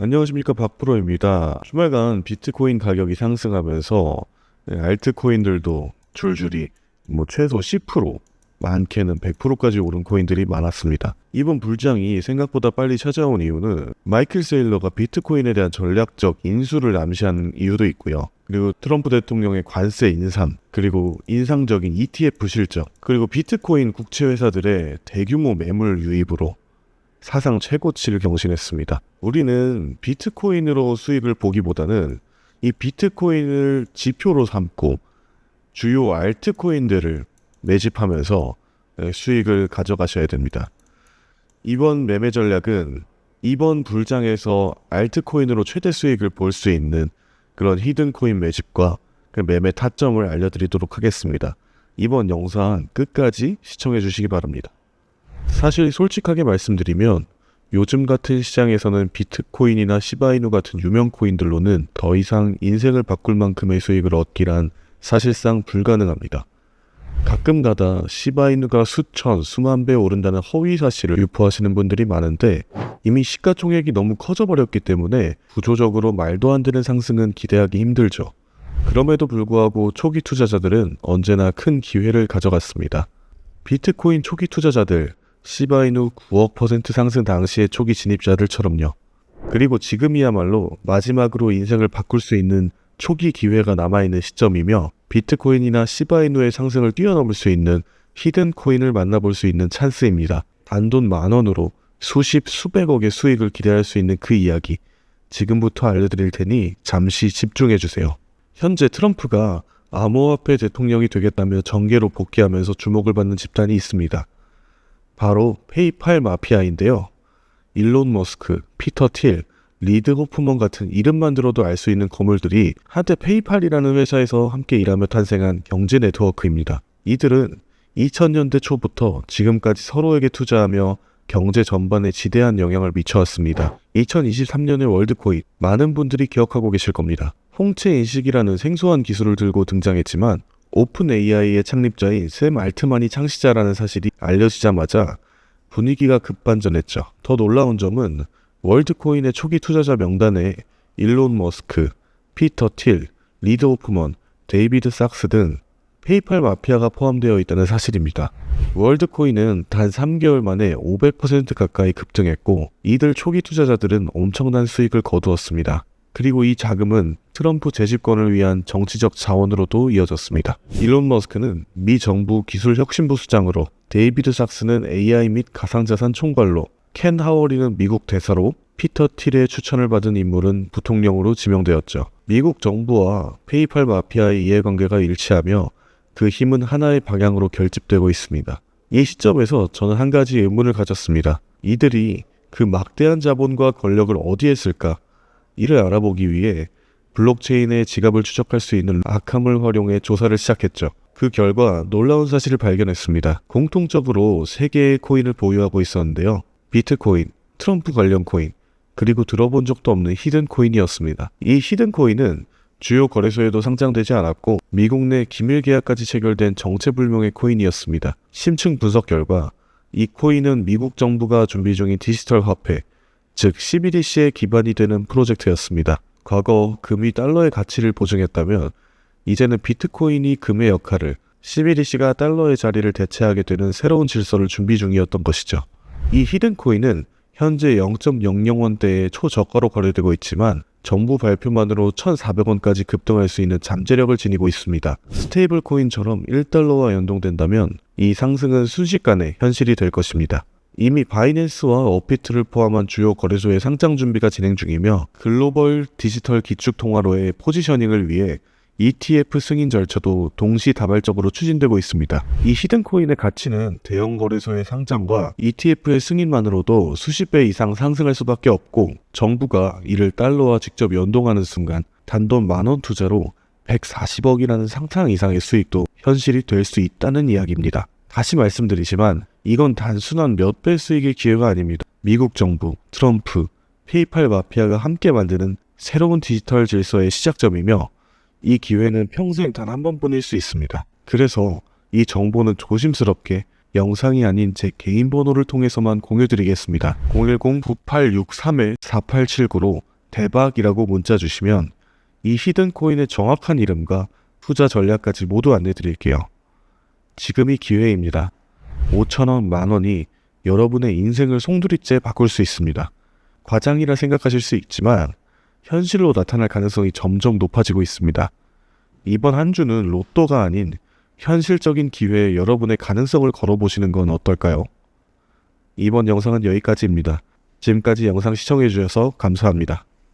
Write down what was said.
안녕하십니까 박프로입니다. 주말간 비트코인 가격이 상승하면서 네, 알트코인들도 줄줄이 뭐 최소 10% 많게는 100%까지 오른 코인들이 많았습니다. 이번 불장이 생각보다 빨리 찾아온 이유는 마이클 세일러가 비트코인에 대한 전략적 인수를 암시하는 이유도 있고요. 그리고 트럼프 대통령의 관세 인상, 그리고 인상적인 ETF 실적, 그리고 비트코인 국채 회사들의 대규모 매물 유입으로 사상 최고치를 경신했습니다. 우리는 비트코인으로 수익을 보기보다는 이 비트코인을 지표로 삼고 주요 알트코인들을 매집하면서 에, 수익을 가져가셔야 됩니다. 이번 매매 전략은 이번 불장에서 알트코인으로 최대 수익을 볼 수 있는 그런 히든코인 매집과 그 매매 타점을 알려드리도록 하겠습니다. 이번 영상 끝까지 시청해 주시기 바랍니다. 사실 솔직하게 말씀드리면 요즘 같은 시장에서는 비트코인이나 시바이누 같은 유명 코인들로는 더 이상 인생을 바꿀 만큼의 수익을 얻기란 사실상 불가능합니다. 가끔 가다 시바이누가 수천, 수만 배 오른다는 허위 사실을 유포하시는 분들이 많은데 이미 시가총액이 너무 커져버렸기 때문에 구조적으로 말도 안 되는 상승은 기대하기 힘들죠. 그럼에도 불구하고 초기 투자자들은 언제나 큰 기회를 가져갔습니다. 비트코인 초기 투자자들, 시바이누 9억 퍼센트 상승 당시의 초기 진입자들처럼요. 그리고 지금이야말로 마지막으로 인생을 바꿀 수 있는 초기 기회가 남아있는 시점이며 비트코인이나 시바이누의 상승을 뛰어넘을 수 있는 히든 코인을 만나볼 수 있는 찬스입니다. 단돈 만 원으로 수십 수백억의 수익을 기대할 수 있는 그 이야기 지금부터 알려드릴 테니 잠시 집중해 주세요. 현재 트럼프가 암호화폐 대통령이 되겠다며 정계로 복귀하면서 주목을 받는 집단이 있습니다. 바로 페이팔 마피아인데요. 일론 머스크, 피터 틸, 리드 호프먼 같은 이름만 들어도 알 수 있는 거물들이 한때 페이팔이라는 회사에서 함께 일하며 탄생한 경제 네트워크입니다. 이들은 2000년대 초부터 지금까지 서로에게 투자하며 경제 전반에 지대한 영향을 미쳐왔습니다. 2023년의 월드코인 많은 분들이 기억하고 계실 겁니다. 홍채 인식이라는 생소한 기술을 들고 등장했지만 오픈 AI의 창립자인 샘 알트만이 창시자라는 사실이 알려지자마자 분위기가 급반전했죠. 더 놀라운 점은 월드코인의 초기 투자자 명단에 일론 머스크, 피터 틸, 리드 오프먼, 데이비드 sak스 등 페이팔 마피아가 포함되어 있다는 사실입니다. 월드코인은 단 3개월 만에 500% 가까이 급등했고 이들 초기 투자자들은 엄청난 수익을 거두었습니다. 그리고 이 자금은 트럼프 재집권을 위한 정치적 자원으로도 이어졌습니다. 일론 머스크는 미 정부 기술혁신부 수장으로 데이비드 sak스는 AI 및 가상자산 총괄로 켄 하워리는 미국 대사로 피터 틸의 추천을 받은 인물은 부통령으로 지명되었죠. 미국 정부와 페이팔 마피아의 이해관계가 일치하며 그 힘은 하나의 방향으로 결집되고 있습니다. 이 시점에서 저는 한 가지 의문을 가졌습니다. 이들이 그 막대한 자본과 권력을 어디에 쓸까? 이를 알아보기 위해 블록체인의 지갑을 추적할 수 있는 아캄을 활용해 조사를 시작했죠. 그 결과 놀라운 사실을 발견했습니다. 공통적으로 세 개의 코인을 보유하고 있었는데요. 비트코인, 트럼프 관련 코인, 그리고 들어본 적도 없는 히든 코인이었습니다. 이 히든 코인은 주요 거래소에도 상장되지 않았고 미국 내 기밀 계약까지 체결된 정체불명의 코인이었습니다. 심층 분석 결과 이 코인은 미국 정부가 준비 중인 디지털 화폐, 즉 CBDC의 기반이 되는 프로젝트였습니다. 과거 금이 달러의 가치를 보증했다면 이제는 비트코인이 금의 역할을 CBDC가 달러의 자리를 대체하게 되는 새로운 질서를 준비 중이었던 것이죠. 이 히든 코인은 현재 0.00원대의 초저가로 거래되고 있지만 정부 발표만으로 1,400원까지 급등할 수 있는 잠재력을 지니고 있습니다. 스테이블 코인처럼 1달러와 연동된다면 이 상승은 순식간에 현실이 될 것입니다. 이미 바이낸스와 어피트를 포함한 주요 거래소의 상장 준비가 진행 중이며 글로벌 디지털 기축 통화로의 포지셔닝을 위해 ETF 승인 절차도 동시다발적으로 추진되고 있습니다. 이 히든코인의 가치는 대형 거래소의 상장과 ETF의 승인만으로도 수십 배 이상 상승할 수밖에 없고 정부가 이를 달러와 직접 연동하는 순간 단돈 만원 투자로 140억이라는 상상 이상의 수익도 현실이 될 수 있다는 이야기입니다. 다시 말씀드리지만 이건 단순한 몇 배 수익의 기회가 아닙니다. 미국 정부, 트럼프, 페이팔 마피아가 함께 만드는 새로운 디지털 질서의 시작점이며 이 기회는 평생 단 한 번뿐일 수 있습니다. 그래서 이 정보는 조심스럽게 영상이 아닌 제 개인 번호를 통해서만 공유드리겠습니다. 010-9863-4879로 대박이라고 문자 주시면 이 히든 코인의 정확한 이름과 투자 전략까지 모두 안내드릴게요. 지금이 기회입니다. 5천원, 만원이 여러분의 인생을 송두리째 바꿀 수 있습니다. 과장이라 생각하실 수 있지만 현실로 나타날 가능성이 점점 높아지고 있습니다. 이번 한 주는 로또가 아닌 현실적인 기회에 여러분의 가능성을 걸어보시는 건 어떨까요? 이번 영상은 여기까지입니다. 지금까지 영상 시청해주셔서 감사합니다.